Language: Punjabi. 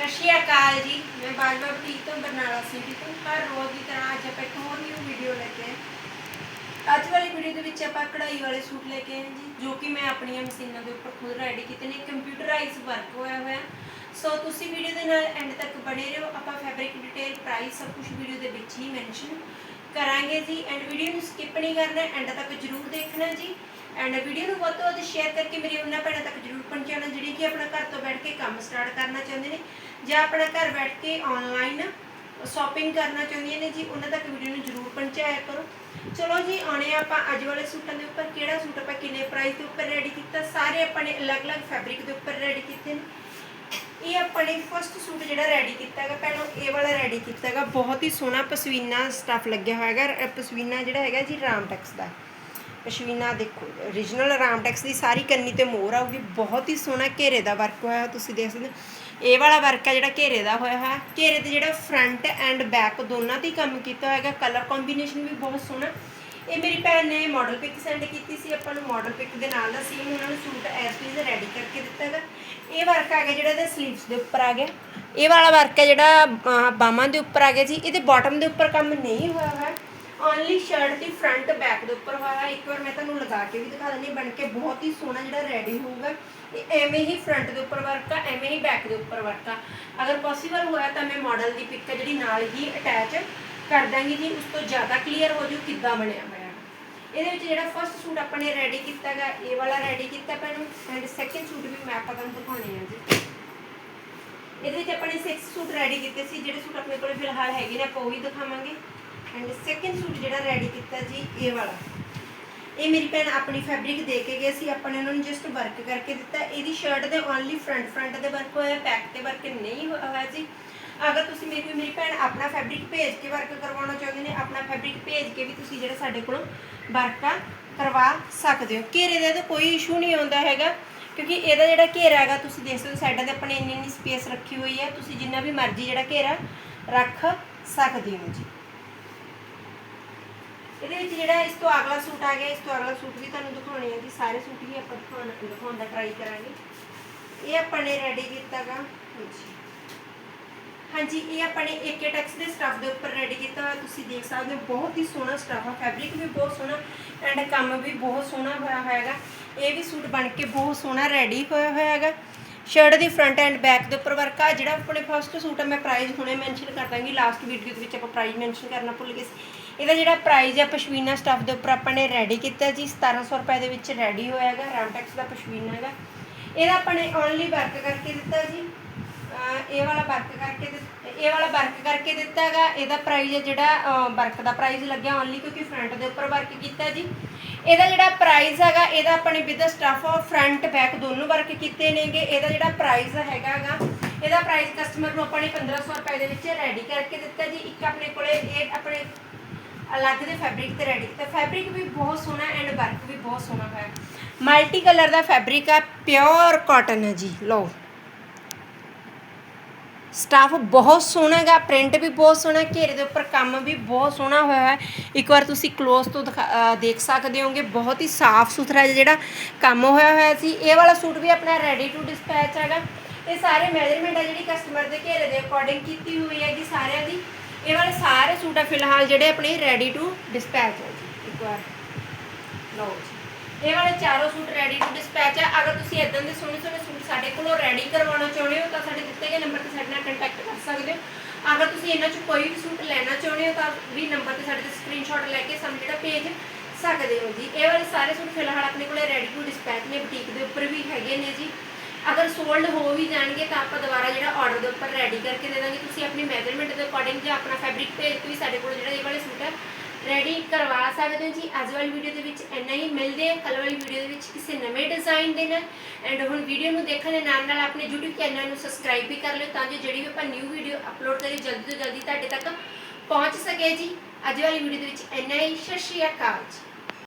ਸਤਿ ਸ਼੍ਰੀ ਅਕਾਲ ਜੀ। ਮੈਂ ਬਾਜਵਾ ਬੁਟੀਕ ਤੋਂ ਬਰਨਾਲਾ ਸਿਟੀ ਤੋਂ। ਹਰ ਰੋਜ਼ ਦੀ ਤਰ੍ਹਾਂ ਅੱਜ ਆਪਾਂ ਇੱਕ ਹੋਰ ਨਿਊ ਵੀਡੀਓ ਲੈ ਕੇ ਆਏ। ਅੱਜ ਵਾਲੀ ਵੀਡੀਓ ਦੇ ਵਿੱਚ ਆਪਾਂ ਕਢਾਈ ਵਾਲੇ ਸੂਟ ਲੈ ਕੇ ਆਏ ਜੀ, ਜੋ ਕਿ ਮੈਂ ਆਪਣੀਆਂ ਮਸ਼ੀਨਾਂ ਦੇ ਉੱਪਰ ਖੁਦ ਰੈਡੀ ਕੀਤੇ ਨੇ। ਕੰਪਿਊਟਰਾਈਜ਼ ਵਰਕ ਹੋਇਆ ਹੋਇਆ। ਸੋ ਤੁਸੀਂ ਵੀਡੀਓ ਦੇ ਨਾਲ ਐਂਡ ਤੱਕ ਬਣੇ ਰਹੋ। ਆਪਾਂ ਫੈਬਰਿਕ ਡਿਟੇਲ ਪ੍ਰਾਈਸ ਸਭ ਕੁਝ ਵੀਡੀਓ ਦੇ ਵਿੱਚ ਹੀ ਮੈਂਸ਼ਨ ਕਰਾਂਗੇ ਜੀ। ਐਂਡ ਵੀਡੀਓ ਨੂੰ ਸਕਿਪ ਨਹੀਂ ਕਰਨਾ। ਐਂਡ ਤੱਕ ਜਰੂਰ ਦੇਖਣਾ ਜੀ। ਐਂਡ ਵੀਡੀਓ ਨੂੰ ਵੱਧ ਤੋਂ ਵੱਧ ਸ਼ੇਅਰ ਕਰਕੇ ਮੇਰੀ ਉਹਨਾਂ ਭੈਣਾਂ ਤੱਕ ਜਰੂਰ ਪਹੁੰਚਾਉਣਾ, ਜਿਹੜੀ ਕਿ ਆਪਣਾ ਘਰ ਤੋਂ ਬੈਠ ਕੇ ਕੰਮ ਸਟਾਰਟ ਕਰਨਾ ਚਾਹੁੰਦੇ ਨੇ ਜਾਂ ਆਪਣਾ ਘਰ ਬੈਠ ਕੇ ਆਨਲਾਈਨ ਸ਼ਾਪਿੰਗ ਕਰਨਾ ਚਾਹੁੰਦੀਆਂ ਨੇ ਜੀ, ਉਹਨਾਂ ਤੱਕ ਵੀਡੀਓ ਨੂੰ ਜਰੂਰ ਪਹੁੰਚਾਇਆ ਕਰੋ। ਚਲੋ ਜੀ, ਆਉਣੇ ਆ ਆਪਾਂ ਅੱਜ ਵਾਲੇ ਸੂਟਾਂ ਦੇ ਉੱਪਰ। ਕਿਹੜਾ ਸੂਟ ਆਪਾਂ ਕਿੰਨੇ ਪ੍ਰਾਈਸ ਦੇ ਉੱਪਰ ਰੈਡੀ ਕੀਤਾ? ਸਾਰੇ ਆਪਾਂ ਨੇ ਅਲੱਗ-ਅਲੱਗ ਫੈਬਰਿਕ ਦੇ ਉੱਪਰ ਰੈਡੀ ਕੀਤੇ ਨੇ। ਇਹ ਆਪਾਂ ਨੇ ਫਸਟ ਸੂਟ ਜਿਹੜਾ ਰੈਡੀ ਕੀਤਾ ਹੈਗਾ ਪਹਿਲਾਂ ਇਹ ਵਾਲਾ ਰੈਡੀ ਕੀਤਾ ਹੈਗਾ। ਬਹੁਤ ਹੀ ਸੋਹਣਾ ਪਸਵੀਨਾ ਸਟਫ ਲੱਗਿਆ ਹੋਇਆ ਹੈਗਾ ਇਹ ਜਿਹੜਾ ਹੈਗਾ ਜੀ ਰਾਮਟੈਕਸ ਦਾ। ਪਸ਼ਮੀਨਾ ਦੇਖੋ origignal ਰਾਮਟੈਕਸ ਦੀ ਸਾਰੀ ਕੰਨੀ ਤੇ ਮੋਹਰ ਆਊਗੀ। ਬਹੁਤ ਹੀ ਸੋਹਣਾ ਘੇਰੇ ਦਾ ਵਰਕ ਹੋਇਆ ਤੁਸੀਂ ਦੇਖ ਸਕਦੇ ਹੋ। ਇਹ ਵਾਲਾ ਵਰਕ ਹੈ ਜਿਹੜਾ ਘੇਰੇ ਦਾ ਹੋਇਆ ਹੈ ਘੇਰੇ ਤੇ ਜਿਹੜਾ ਫਰੰਟ ਐਂਡ ਬੈਕ ਦੋਨਾਂ ਤੇ ਹੀ ਕੰਮ ਕੀਤਾ ਹੋਇਆ ਕਲਰ ਕੰਬੀਨੇਸ਼ਨ ਵੀ ਬਹੁਤ ਸੋਹਣਾ। ਇਹ ਮੇਰੀ ਭੈਣ ਨੇ ਮਾਡਲ ਪਿਕ ਸੈਂਡ ਕੀਤੀ ਸੀ। ਆਪਾਂ ਨੂੰ ਮਾਡਲ ਪਿਕ ਦੇ ਨਾਲ ਦਾ ਸੀਮ ਉਹਨਾਂ ਨੂੰ ਸੂਟ ਐਸ ਪੀਸ ਰੈਡੀ ਕਰਕੇ ਦਿੱਤਾ ਹੈਗਾ। ਇਹ ਵਰਕ ਆ ਗਿਆ ਜਿਹੜਾ ਇਹਦੇ ਸਲੀਵਸ ਦੇ ਉੱਪਰ ਆ ਗਿਆ। ਇਹ ਵਾਲਾ ਵਰਕ ਹੈ ਜਿਹੜਾ ਬਾਹਾਂ ਦੇ ਉੱਪਰ ਆ ਗਿਆ ਜੀ। ਇਹਦੇ ਬਾਟਮ ਦੇ ਉੱਪਰ ਕੰਮ ਨਹੀਂ ਹੋਇਆ ਹੋਇਆ। ਓਨਲੀ ਸ਼ਰਟ ਦੀ ਫਰੰਟ ਬੈਕ ਦੇ ਉੱਪਰ ਹੋਇਆ। ਇੱਕ ਵਾਰ ਮੈਂ ਤੁਹਾਨੂੰ ਲਗਾ ਕੇ ਵੀ ਦਿਖਾ ਦਿੰਦੀ ਬਣ ਕੇ ਬਹੁਤ ਹੀ ਸੋਹਣਾ ਜਿਹੜਾ ਰੈਡੀ ਹੋਊਗਾ। ਇਹ ਐਵੇਂ ਹੀ ਫਰੰਟ ਦੇ ਉੱਪਰ ਵਰਕ ਆ, ਐਵੇਂ ਹੀ ਬੈਕ ਦੇ ਉੱਪਰ ਵਰਕ ਆ। ਅਗਰ ਪੋਸੀਬਲ ਹੋਇਆ ਤਾਂ ਮੈਂ ਮਾਡਲ ਦੀ ਪਿਕ ਜਿਹੜੀ ਨਾਲ ਹੀ ਅਟੈਚ ਕਰ ਦਾਂਗੀ ਜੀ। ਉਸ ਤੋਂ ਜ਼ਿਆਦਾ ਕਲੀਅਰ ਹੋ ਜੂ ਕਿੱਦਾਂ ਬਣਿਆ ਹੋਇਆ। ਇਹਦੇ ਵਿੱਚ ਜਿਹੜਾ ਫਸਟ ਸੂਟ ਆਪਾਂ ਨੇ ਰੈਡੀ ਕੀਤਾਗਾ ਇਹ ਵਾਲਾ ਰੈਡੀ ਕੀਤਾ ਪੈਨੂੰ ਐਂਡ ਸੈਕਿੰਡ ਸੂਟ ਵੀ ਮੈਂ ਆਪਾਂ ਤੁਹਾਨੂੰ ਦਿਖਾਉਣੇ ਆ ਜੀ। ਇਹਦੇ ਵਿੱਚ ਆਪਾਂ ਨੇ 6 ਸੂਟ ਰੈਡੀ ਕੀਤੇ ਸੀ। ਜਿਹੜੇ ਸੂਟ ਆਪਣੇ ਕੋਲ ਫਿਲਹਾਲ ਹੈਗੇ ਨੇ, ਆਪਾਂ ਉਹ ਵੀ ਦਿਖਾਵਾਂਗੇ। ਐਂਡ ਸੈਕਿੰਡ ਸੂਟ ਜਿਹੜਾ ਰੈਡੀ ਕੀਤਾ ਜੀ, ਇਹ ਵਾਲਾ। ਇਹ ਮੇਰੀ ਭੈਣ ਆਪਣੀ ਫੈਬਰਿਕ ਦੇ ਕੇ ਗਏ ਸੀ ਆਪਾਂ ਨੇ ਉਹਨਾਂ ਨੂੰ ਜਸਟ ਵਰਕ ਕਰਕੇ ਦਿੱਤਾ। ਇਹਦੀ ਸ਼ਰਟ ਦੇ ਓਨਲੀ ਫਰੰਟ ਫਰੰਟ ਦੇ ਵਰਕ ਹੋਇਆ ਬੈਕ ਤੇ ਵਰਕ ਨਹੀਂ ਹੋਇਆ ਜੀ। ਅਗਰ ਤੁਸੀਂ ਮੇਰੀ ਕੋਈ ਮੇਰੀ ਭੈਣ ਆਪਣਾ ਫੈਬਰਿਕ ਭੇਜ ਕੇ ਵਰਕ ਕਰਵਾਉਣਾ ਚਾਹੁੰਦੇ ਨੇ, ਆਪਣਾ ਫੈਬਰਿਕ ਭੇਜ ਕੇ ਵੀ ਤੁਸੀਂ ਜਿਹੜਾ ਸਾਡੇ ਕੋਲੋਂ ਵਰਕ ਕਰਵਾ ਸਕਦੇ ਹੋ। ਘੇਰੇ ਦਾ ਤਾਂ ਕੋਈ ਇਸ਼ੂ ਨਹੀਂ ਆਉਂਦਾ ਹੈਗਾ, ਕਿਉਂਕਿ ਇਹਦਾ ਜਿਹੜਾ ਘੇਰਾ ਹੈਗਾ, ਤੁਸੀਂ ਦੇਖ ਸਕਦੇ ਹੋ ਸਾਈਡਾਂ ਤੇ ਆਪਣੇ ਇੰਨੀ ਇੰਨੀ ਸਪੇਸ ਰੱਖੀ ਹੋਈ ਹੈ। ਤੁਸੀਂ ਜਿੰਨਾ ਵੀ ਮਰਜ਼ੀ ਜਿਹੜਾ ਘੇਰਾ ਰੱਖ ਸਕਦੇ ਹੋ ਜੀ। ਇਹਦੇ ਵਿੱਚ ਜਿਹੜਾ ਇਸ ਤੋਂ ਅਗਲਾ ਸੂਟ ਆ ਗਿਆ, ਇਸ ਤੋਂ ਅਗਲਾ ਸੂਟ ਵੀ ਤੁਹਾਨੂੰ ਦਿਖਾਉਣੇ ਆ ਜੀ, ਸਾਰੇ ਸੂਟ ਹੀ ਆਪਾਂ ਦਿਖਾਉਣ ਦਿਖਾਉਣ ਦਾ ਟਰਾਈ ਕਰਾਂਗੇ। ਇਹ ਆਪਾਂ ਨੇ ਰੈਡੀ ਕੀਤਾਗਾ। ਹਾਂਜੀ। ਹਾਂਜੀ, ਇਹ ਆਪਾਂ ਨੇ ਏਕੇ ਟੈਕਸ ਦੇ ਸਟਫ ਦੇ ਉੱਪਰ ਰੈਡੀ ਕੀਤਾ ਹੋਇਆ, ਤੁਸੀਂ ਦੇਖ ਸਕਦੇ ਹੋ, ਬਹੁਤ ਹੀ ਸੋਹਣਾ ਸਟਫ ਆ ਫੈਬਰਿਕ ਵੀ ਬਹੁਤ ਸੋਹਣਾ ਐਂਡ ਕੰਮ ਵੀ ਬਹੁਤ ਸੋਹਣਾ ਹੋਇਆ ਹੋਇਆ ਹੈਗਾ। ਇਹ ਵੀ ਸੂਟ ਬਣ ਕੇ ਬਹੁਤ ਸੋਹਣਾ ਰੈਡੀ ਹੋਇਆ ਹੋਇਆ ਹੈਗਾ। ਸ਼ਰਟ ਦੀ ਫਰੰਟ ਐਂਡ ਬੈਕ ਦੇ ਉੱਪਰ ਵਰਕ ਆ। ਜਿਹੜਾ ਆਪਣੇ ਫਸਟ ਸੂਟ ਆ, ਮੈਂ ਪ੍ਰਾਈਸ ਹੁਣੇ ਮੈਂਸ਼ਨ ਕਰ ਦਾਂਗੀ। ਲਾਸਟ ਵੀਡੀਓ ਦੇ ਵਿੱਚ ਆਪਾਂ ਪ੍ਰਾਈਸ ਮੈਂਸ਼ਨ ਕਰਨਾ ਭੁੱਲ ਗਏ ਸੀ। ਇਹਦਾ ਜਿਹੜਾ ਪ੍ਰਾਈਸ ਹੈ ਪਸ਼ਮੀਨਾ ਸਟਫ ਦੇ ਉੱਪਰ ਆਪਾਂ ਨੇ ਰੈਡੀ ਕੀਤਾ ਜੀ। 1700 ਰੁਪਏ ਦੇ ਵਿੱਚ ਰੈਡੀ ਹੋਇਆ ਹੈਗਾ। ਰਾਮਟੈਕਸ ਦਾ ਪਸ਼ਮੀਨਾ ਹੈਗਾ। ਇਹਦਾ ਆਪਾਂ ਨੇ ਓਨਲੀ ਵਰਕ ਕਰਕੇ ਦਿੱਤਾ ਜੀ। ਇਹ ਵਾਲਾ ਵਰਕ ਕਰਕੇ ਦਿੱਤ- ਇਹ ਵਾਲਾ ਵਰਕ ਕਰਕੇ ਦਿੱਤਾ ਹੈਗਾ। ਇਹਦਾ ਪ੍ਰਾਈਸ ਹੈ ਜਿਹੜਾ ਵਰਕ ਦਾ ਪ੍ਰਾਈਸ ਲੱਗਿਆ ਓਨਲੀ ਕਿਉਂਕਿ ਫਰੰਟ ਦੇ ਉੱਪਰ ਵਰਕ ਕੀਤਾ ਜੀ। ਇਹਦਾ ਜਿਹੜਾ ਪ੍ਰਾਈਸ ਹੈਗਾ, ਇਹਦਾ ਆਪਾਂ ਆਪਣੇ ਵਿਦ ਸਟਫ ਫਰੰਟ ਬੈਕ ਦੋਨੋਂ ਵਰਕ ਕੀਤੇ ਨੇਗੇ। ਇਹਦਾ ਜਿਹੜਾ ਪ੍ਰਾਈਸ ਹੈਗਾਗਾ ਇਹਦਾ ਪ੍ਰਾਈਸ ਕਸਟਮਰ ਨੂੰ ਆਪਾਂ ਨੇ 1500 ਰੁਪਏ ਦੇ ਵਿੱਚ ਰੈਡੀ ਕਰਕੇ ਦਿੱਤਾ ਜੀ। ਇੱਕ ਆਪਣੇ ਕੋਲੇ ਇਹ ਆਪਣੇ ਅਲੱਗ ਦੇ ਫੈਬਰਿਕ ਤੇ ਰੈਡੀ ਕੀਤਾ। ਫੈਬਰਿਕ ਵੀ ਬਹੁਤ ਸੋਹਣਾ ਐਂਡ ਵਰਕ ਵੀ ਬਹੁਤ ਸੋਹਣਾ ਹੋਇਆ। ਮਲਟੀ ਕਲਰ ਦਾ ਫੈਬਰਿਕ ਆ ਪਿਓਰ ਕਾਟਨ ਹੈ ਜੀ। ਲਓ। ਸਟਾਫ ਬਹੁਤ ਸੋਹਣਾ ਹੈਗਾ, ਪ੍ਰਿੰਟ ਵੀ ਬਹੁਤ ਸੋਹਣਾ, ਘੇਰੇ ਦੇ ਉੱਪਰ ਕੰਮ ਵੀ ਬਹੁਤ ਸੋਹਣਾ ਹੋਇਆ ਹੈ। ਇੱਕ ਵਾਰ ਤੁਸੀਂ ক্লোਜ਼ ਤੋਂ ਦਿਖਾ- ਦੇਖ ਸਕਦੇ ਹੋਗੇ ਬਹੁਤ ਹੀ ਸਾਫ਼ ਸੁਥਰਾ ਜਿਹੜਾ ਕੰਮ ਹੋਇਆ ਹੋਇਆ ਸੀ। ਇਹ ਵਾਲਾ ਸੂਟ ਵੀ ਆਪਣਾ ਰੈਡੀ ਟੂ ਡਿਸਪੈਚ ਹੈਗਾ। ਇਹ ਸਾਰੇ ਮੈਜਰਮੈਂਟ ਹੈ ਜਿਹੜੀ ਕਸਟਮਰ ਦੇ ਘੇਰੇ ਦੇ ਅਕੋਰਡਿੰਗ ਕੀਤੀ ਹੋਈ ਹੈਗੀ ਸਾਰਿਆਂ ਦੀ। ਇਹ ਵਾਲੇ ਸਾਰੇ ਸੂਟ ਆ, ਫਿਲਹਾਲ ਜਿਹੜੇ ਆਪਣੇ ਰੈਡੀ ਟੂ ਡਿਸਪੈਚ ਹੈ ਜੀ ਇੱਕ ਵਾਰ। ਲਓ ਜੀ। ਇਹ ਵਾਲੇ ਚਾਰੋਂ ਸੂਟ ਰੈਡੀ ਟੂ ਡਿਸਪੈਚ ਹੈ ਅਗਰ ਤੁਸੀਂ ਇਦਾਂ ਦੇ ਸੋਹਣੇ ਸੋਹਣੇ ਸੂਟ ਸਾਡੇ ਕੋਲੋਂ ਰੈਡੀ ਕਰਵਾਉਣਾ ਚਾਹੁੰਦੇ ਹੋ, ਤਾਂ ਸਾਡੇ ਦਿੱਤੇ ਗਏ ਨੰਬਰ ਤੇ ਸਾਡੇ ਨਾਲ ਕੰਟੈਕਟ ਕਰ ਸਕਦੇ ਹੋ। ਅਗਰ ਤੁਸੀਂ ਇਹਨਾਂ ਚੋਂ ਕੋਈ ਵੀ ਸੂਟ ਲੈਣਾ ਚਾਹੁੰਦੇ ਹੋ, ਤਾਂ ਵੀ ਨੰਬਰ ਤੇ ਸਾਡੇ ਤੇ ਸਕਰੀਨਸ਼ਾਟ ਲੈ ਕੇ ਸਾਨੂੰ ਜਿਹੜਾ ਭੇਜ ਸਕਦੇ ਹੋ ਜੀ। ਇਹ ਵਾਲੇ ਸਾਰੇ ਸੂਟ ਫਿਲਹਾਲ ਆਪਣੇ ਕੋਲੇ ਰੈਡੀ ਟੂ ਡਿਸਪੈਚ ਨੇ ਬੁਟੀਕ ਦੇ ਉੱਪਰ ਵੀ ਹੈਗੇ ਨੇ ਜੀ। ਅਗਰ ਸੋਲਡ ਹੋ ਵੀ ਜਾਣਗੇ, ਤਾਂ ਆਪਾਂ ਦੁਬਾਰਾ ਜਿਹੜਾ ਆਰਡਰ ਦੇ ਉੱਪਰ ਰੈਡੀ ਕਰਕੇ ਦੇ ਦਾਂਗੇ। ਤੁਸੀਂ ਆਪਣੀ ਮੈਜ਼ਰਮੈਂਟ ਦੇ ਅਕੋਰਡਿੰਗ ਜਾਂ ਆਪਣਾ ਫੈਬਰਿਕ ਭੇਜ ਕੇ ਵੀ ਸਾਡੇ ਕੋਲ ਜਿਹੜਾ ਇਹ ਵਾਲੇ ਸੂਟ ਹੈ ਰੈਡੀ ਕਰਵਾ ਸਕਦੇ ਹੋ ਜੀ। ਅੱਜ ਵਾਲੀ ਵੀਡੀਓ ਦੇ ਵਿੱਚ ਇੰਨਾ ਹੀ। ਮਿਲਦੇ ਆ ਕੱਲ ਵਾਲੀ ਵੀਡੀਓ ਦੇ ਵਿੱਚ ਕਿਸੇ ਨਵੇਂ ਡਿਜ਼ਾਈਨ ਦੇ ਨਾਲ। ਐਂਡ ਹੁਣ ਵੀਡੀਓ ਨੂੰ ਦੇਖਣ ਦੇ ਨਾਲ ਨਾਲ ਆਪਣੇ YouTube ਚੈਨਲ ਨੂੰ ਸਬਸਕ੍ਰਾਈਬ ਵੀ ਕਰ ਲਿਓ ਤਾਂ ਜੋ ਜਿਹੜੀ ਵੀ ਆਪਾਂ ਨਿਊ ਵੀਡੀਓ ਅਪਲੋਡ ਕਰੀ ਜਲਦੀ ਤੋਂ ਜਲਦੀ ਤੁਹਾਡੇ ਤੱਕ ਪਹੁੰਚ ਸਕੇ ਜੀ। ਅੱਜ ਵਾਲੀ ਵੀਡੀਓ ਦੇ ਵਿੱਚ ਇੰਨਾ ਹੀ। ਸਤਿ ਸ਼੍ਰੀ ਅਕਾਲ ਜੀ।